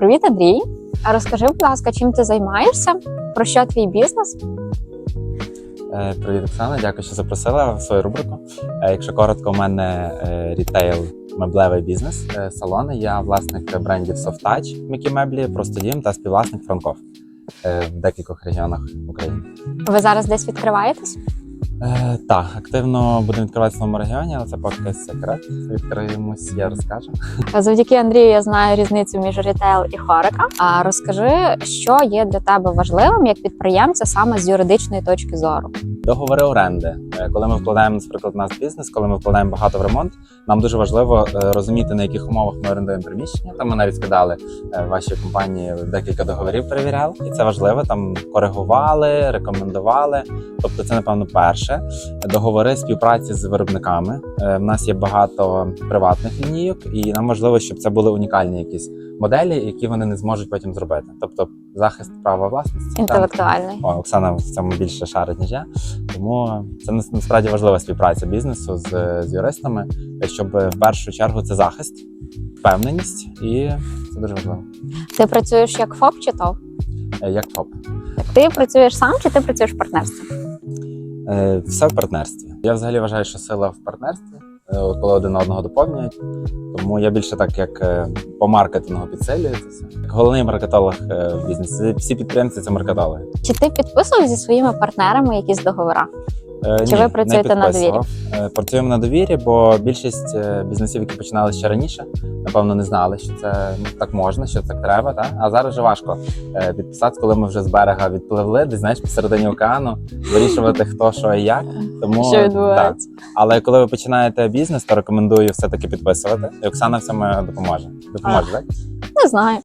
Привіт, Андрій. Розкажи, будь ласка, чим ти займаєшся? Про що твій бізнес? Е, Привіт, Оксана. Дякую, що запросила в свою рубрику. Е, Якщо коротко, у мене е, рітейл меблевий бізнес, салони. Я власник брендів Soft Touch, м'які меблі, просто дім та співвласник Франков в декількох регіонах України. Ви зараз десь відкриваєтесь? Е, Так, активно будемо відкривати в своєму регіоні, але це поки секрет. Відкриємось, я розкажу. Завдяки Андрію я знаю різницю між рітейл і хорика. А розкажи, що є для тебе важливим як підприємця саме з юридичної точки зору? Договори оренди. Е, Коли ми вкладаємо, наприклад, в наш бізнес, коли ми вкладаємо багато в ремонт, нам дуже важливо е, розуміти, на яких умовах ми орендуємо приміщення. Там ми навіть скидали е, вашій компанії декілька договорів, перевіряли, і це важливо. Там коригували, рекомендували. Тобто, це напевно перше. Договори співпраці з виробниками. В нас є багато приватних лінійок, і нам важливо, щоб це були унікальні якісь моделі, які вони не зможуть потім зробити. Тобто захист права власності Там- О, Оксана в цьому більше шарить, ніж я. Тому це насправді важлива співпраця бізнесу з, з юристами, щоб в першу чергу це захист, впевненість, і це дуже важливо. Ти працюєш як ФОП чи ТОВ? Е, Як ФОП. Ти працюєш сам чи ти працюєш в партнерстві? Е, Все в партнерстві. Я взагалі вважаю, що сила в партнерстві, коли один одного доповнюють. Тому я більше так як е, по маркетингу підсилюю це все. Головний маркетолог е, в бізнесі. Всі підприємці це маркетологи. Чи ти підписував зі своїми партнерами якісь договори? Е, Чи ви працюєте не на підписував. Е, Працюємо на довірі, бо більшість е, бізнесів, які починали ще раніше, напевно, не знали, що це ну, так можна, що так треба. Та? А зараз вже важко підписати, коли ми вже з берега відпливли, десь знаєш, посередині океану, вирішувати хто що і як. Тому Що відбувається? так. Але коли ви починаєте бізнес, то рекомендую все-таки підписувати. І Оксана в цьому допоможе. Допоможе, так? Не знаю.